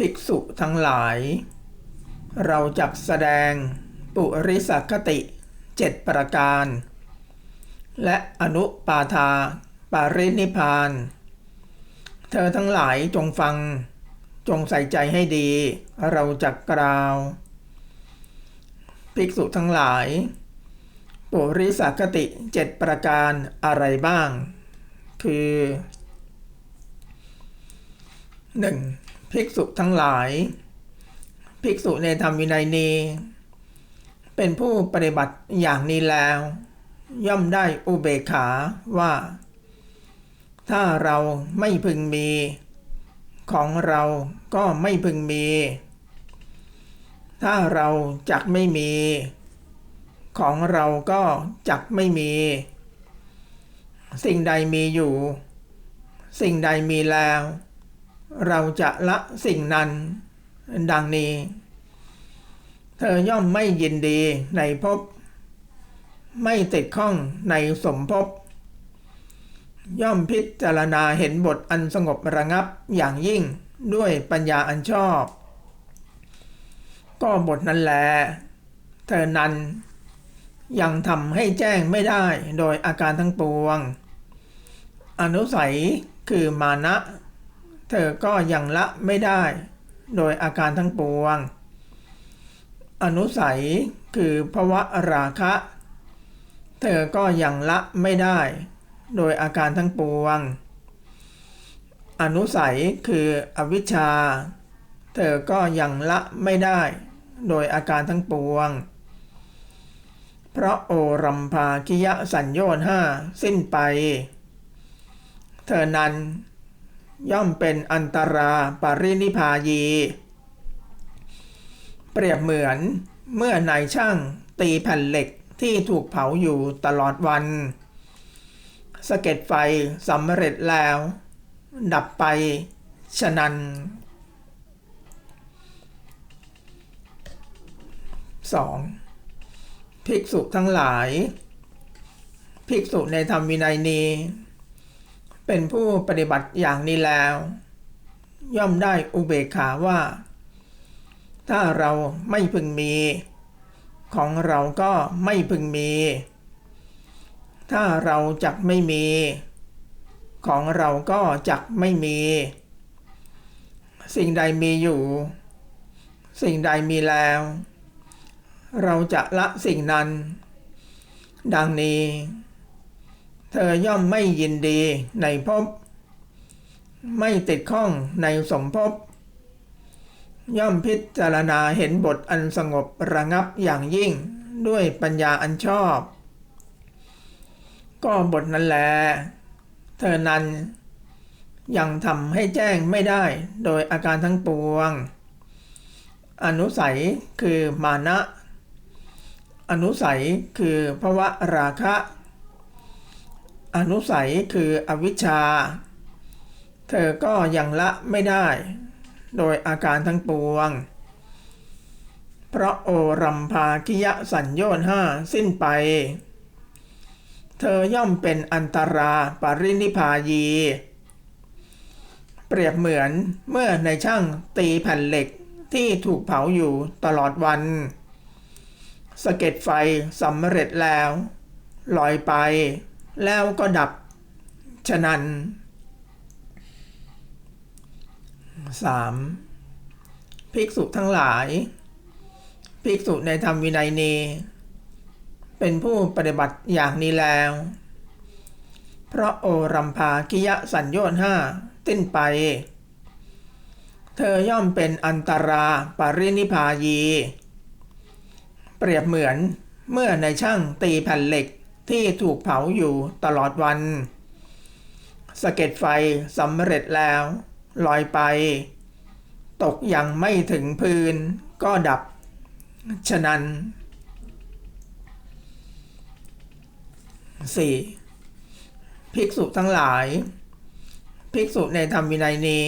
ภิกษุทั้งหลาย เราจักแสดงปุริสคติเจ็ดประการ และอนุปาทาปารินิพาน เธอทั้งหลายจงฟัง จงใส่ใจให้ดี เราจักกล่าว ภิกษุทั้งหลาย ปุริสคติเจ็ดประการอะไรบ้าง คือ 1. ภิกษุทั้งหลาย ภิกษุในธรรมวินัยนี้ เป็นผู้ปฏิบัติอย่างนี้แล้ว ย่อมได้อุเบกขาว่า ถ้าเราไม่พึงมี ของเราก็ไม่พึงมี ถ้าเราจักไม่มี ของเราก็จักไม่มี สิ่งใดมีอยู่ สิ่งใดมีแล้ว เราจะละสิ่งนั้น ดังนี้ เธอย่อมไม่ยินดีในภพไม่ติดข้องในสมภพย่อมพิจารณาเห็นบทอันสงบระงับอย่างยิ่งด้วยปัญญาอันชอบ ก็บทนั้นแลเธอนั้นยังทำให้แจ้งไม่ได้โดยอาการทั้งปวง อนุสัยคือมานะ เธอก็ยังละไม่ได้ โดยอาการทั้งปวง อนุสัยคือภวะราคะ เธอก็ยังละไม่ได้ โดยอาการทั้งปวง อนุสัยคืออวิชชา เธอก็ยังละไม่ได้ โดยอาการทั้งปวง เพราะโอรัมภากิยะสัญโยนห้าสิ้นไป เธอนั้น ย่อมเป็นอันตราปรินิพายี เปรียบเหมือนเมื่อนายช่างตีแผ่นเหล็กที่ถูกเผาอยู่ตลอดวันสะเก็ดไฟสำเร็จแล้ว ดับไปฉะนั้น 2. ภิกษุทั้งหลาย ภิกษุในธรรมวินัยนี้ เป็นผู้ปฏิบัติอย่างนี้แล้ว ย่อมได้อุเบกขาว่า ถ้าเราไม่พึงมี ของเราก็ไม่พึงมี ถ้าเราจักไม่มี ของเราก็จักไม่มี สิ่งใดมีอยู่ สิ่งใดมีแล้ว เราจะละสิ่งนั้น ดังนี้ เธอย่อมไม่ยินดีในภพ ไม่ติดข้องในสมภพ ย่อมพิจารณาเห็นบทอันสงบระงับอย่างยิ่งด้วยปัญญาอันชอบ ก็บทนั้นแล เธอนั้นยังทำให้แจ้งไม่ได้โดยอาการทั้งปวง อนุสัยคือมานะ อนุสัยคือภวะราคะ อนุสัยคืออวิชชา เธอก็ยังละไม่ได้ โดยอาการทั้งปวง เพราะโอรัมภากิยะสัญโยนห้าสิ้นไป เธอย่อมเป็นอันตราปรินิพพายี เปรียบเหมือนเมื่อในช่างตีแผ่นเหล็กที่ถูกเผาอยู่ตลอดวัน สะเก็ดไฟสำเร็จแล้ว ลอยไป แล้วก็ดับฉะนั้น 3. ภิกษุทั้งหลาย ภิกษุในธรรมวินัยนี้เป็นผู้ปฏิบัติอย่างนี้แล้ว เพราะโอรัมภากิยะสัญโยน์ห้าติ้นไป เธอย่อมเป็นอันตราปรินิพพายี เปรียบเหมือนเมื่อในช่างตีแผ่นเหล็ก ที่ถูกเผาอยู่ตลอดวันสะเก็ดไฟสำเร็จแล้ว ลอยไป ตกยังไม่ถึงพื้นก็ดับ ฉะนั้น 4. ภิกษุทั้งหลาย ภิกษุในธรรมวินัยนี้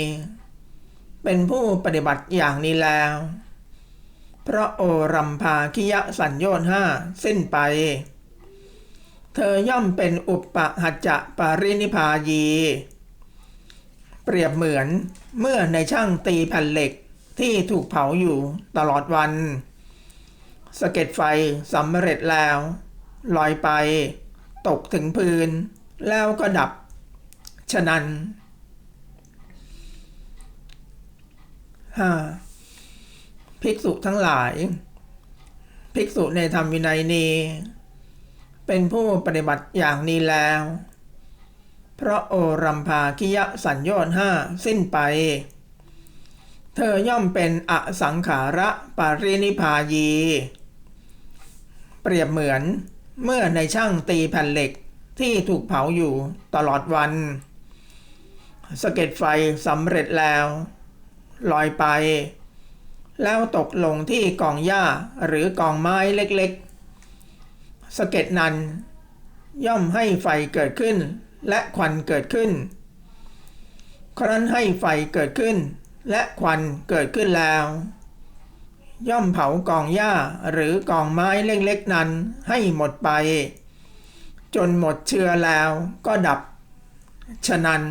เป็นผู้ปฏิบัติอย่างนี้แล้ว พระโอรัมภาคิยะสัญโยน์ห้าสิ้นไป เธอย่อมเป็นอุปปหัจจะปารินิพพายี เปรียบเหมือนเมื่อในช่างตีแผ่นเหล็กที่ถูกเผาอยู่ตลอดวันสะเก็ดไฟสำเร็จแล้ว ลอยไป ตกถึงพื้น แล้วก็ดับ ฉะนั้น 5. ภิกษุทั้งหลาย ภิกษุในธรรมวินัยนี้ เป็นผู้ปฏิบัติอย่างนี้แล้ว เพราะโอรัมภากิยสัญญน์ห้าสิ้นไป เธอย่อมเป็นอสังขาระปารินิพายี เปรียบเหมือนเมื่อในช่างตีแผ่นเหล็กที่ถูกเผาอยู่ตลอดวัน สะเก็ดไฟสำเร็จแล้ว ลอยไป แล้วตกลงที่กองหญ้าหรือกองไม้เล็กๆ สะเก็ดนัน ย่อมให้ไฟเกิดขึ้น และควันเกิดขึ้น ครั้นให้ไฟเกิดขึ้น และควันเกิดขึ้นแล้ว ย่อมเผากองหญ้าหรือกองไม้เล็กๆนั้นให้หมดไป จนหมดเชื้อแล้วก็ดับ ฉะนั้น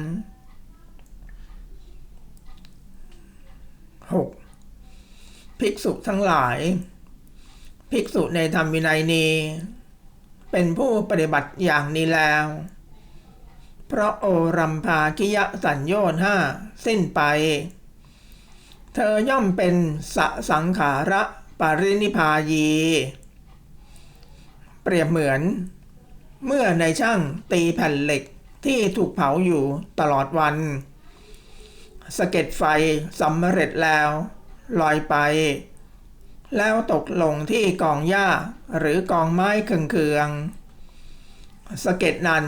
6. ภิกษุทั้งหลาย ภิกษุในธรรมวินัยนี้ เป็นผู้ปฏิบัติอย่างนี้แล้ว เพราะโอรัมภากิยสัญญน์ห้าสิ้นไป เธอย่อมเป็นสสังขาระปารินิพายี เปรียบเหมือน เมื่อในช่างตีแผ่นเหล็กที่ถูกเผาอยู่ตลอดวันสะเก็ดไฟสำเร็จแล้ว ลอยไป แล้วตกลงที่กองหญ้าหรือกองไม้เคืองๆสะเก็ดนั้น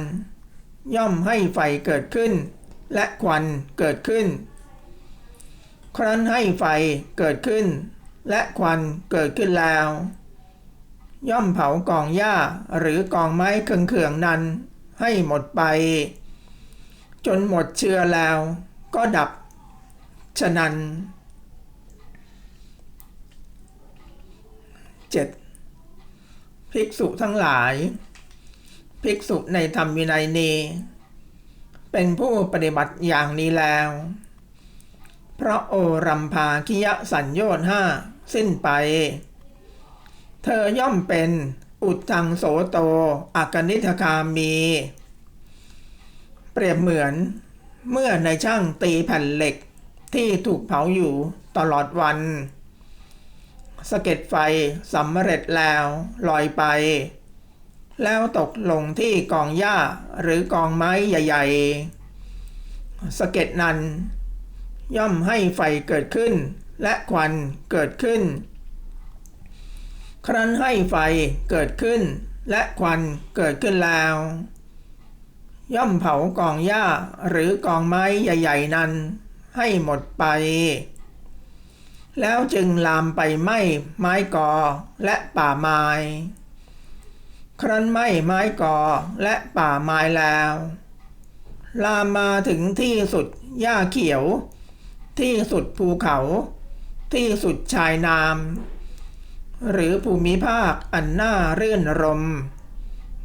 ย่อมให้ไฟเกิดขึ้น และควันเกิดขึ้น ครั้นให้ไฟเกิดขึ้น และควันเกิดขึ้นแล้ว ย่อมเผากองหญ้าหรือกองไม้เคืองๆนั้น ให้หมดไป จนหมดเชื้อแล้วก็ดับ ฉะนั้น 7. ภิกษุทั้งหลาย ภิกษุในธรรมวินัยนี้เป็นผู้ปฏิบัติอย่างนี้แล้ว เพราะโอรัมภาคิยสัญญนห้าสิ้นไป เธอย่อมเป็นอุดทังโสโตอากนิธคามี เปรียบเหมือนเมื่อในช่างตีแผ่นเหล็กที่ถูกเผาอยู่ตลอดวัน สะเก็ดไฟสำเร็จแล้วลอยไป แล้วตกลงที่กองหญ้าหรือกองไม้ใหญ่ๆสะเก็ดนั้น ย่อมให้ไฟเกิดขึ้น และควันเกิดขึ้น ครั้นให้ไฟเกิดขึ้น และควันเกิดขึ้นแล้ว ย่อมเผากองหญ้าหรือกองไม้ใหญ่ ๆ นั้น ให้หมดไป แล้วจึงลามไปไหม้ไม้กอและป่าไม้ ครั้นไหม้ไม้กอและป่าไม้แล้ว ลามมาถึงที่สุดหญ้าเขียว ที่สุดภูเขา ที่สุดชายนามหรือภูมิภาคอันน่าเรื่นรม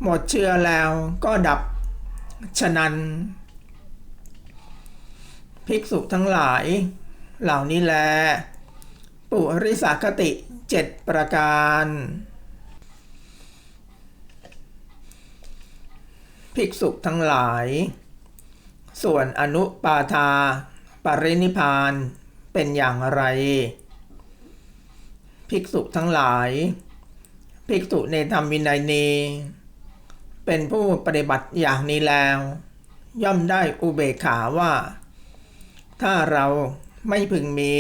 หมดเชื้อแล้วก็ดับ ฉะนั้น ภิกษุทั้งหลาย เหล่านี้แล ปุริสาคติเจ็ดประการ ภิกษุทั้งหลาย ส่วนอนุปาทา ปรินิพานเป็นอย่างไร ภิกษุทั้งหลาย ภิกษุในธรรมวินัยนี้ เป็นผู้ปฏิบัติอย่างนี้แล้ว ย่อมได้อุเบกขาว่า ถ้าเราไม่พึงมี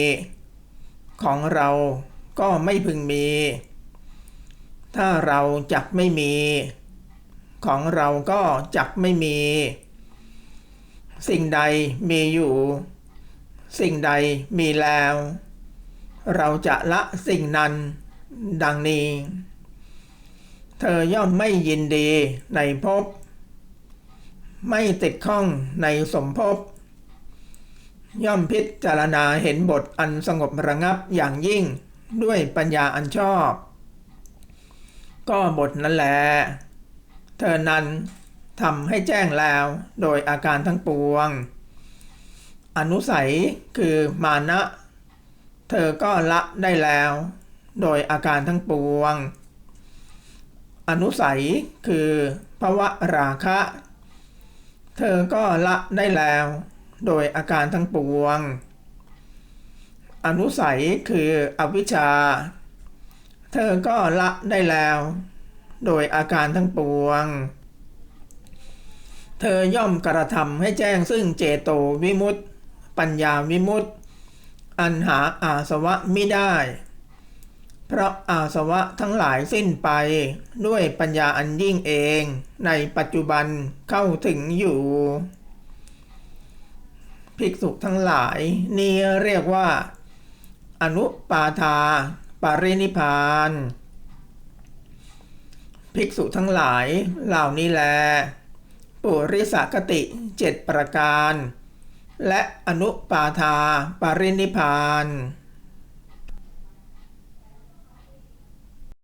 ของเราก็ไม่พึงมี ถ้าเราจักไม่มี ของเราก็จักไม่มี สิ่งใดมีอยู่ สิ่งใดมีแล้ว เราจะละสิ่งนั้นดังนี้ เธอย่อมไม่ยินดีในภพ ไม่ติดข้องในสมภพ ย่อมพิจารณาเห็นบทอันสงบระงับอย่างยิ่งด้วยปัญญาอันชอบ ก็บทนั้นแหละเธอนั้นทำให้แจ้งแล้วโดยอาการทั้งปวง อนุสัยคือมานะ เธอก็ละได้แล้ว โดยอาการทั้งปวง อนุสัยคือภวะราคะ เธอก็ละได้แล้ว โดยอาการทั้งปวง อนุสัยคืออวิชชา เธอก็ละได้แล้ว โดยอาการทั้งปวง เธอย่อมกระทำให้แจ้งซึ่งเจโตวิมุตติ ปัญญาวิมุตติ อันหาอาสวะไม่ได้ เพราะอาสวะทั้งหลายสิ้นไปด้วยปัญญาอันยิ่งเองในปัจจุบันเข้าถึงอยู่ ภิกษุทั้งหลาย นี่เรียกว่า อนุปาทา ปรินิพาน ภิกษุทั้งหลายเหล่านี้แล ปุริสกติเจ็ดประการ และอนุปาทา ปรินิพพาน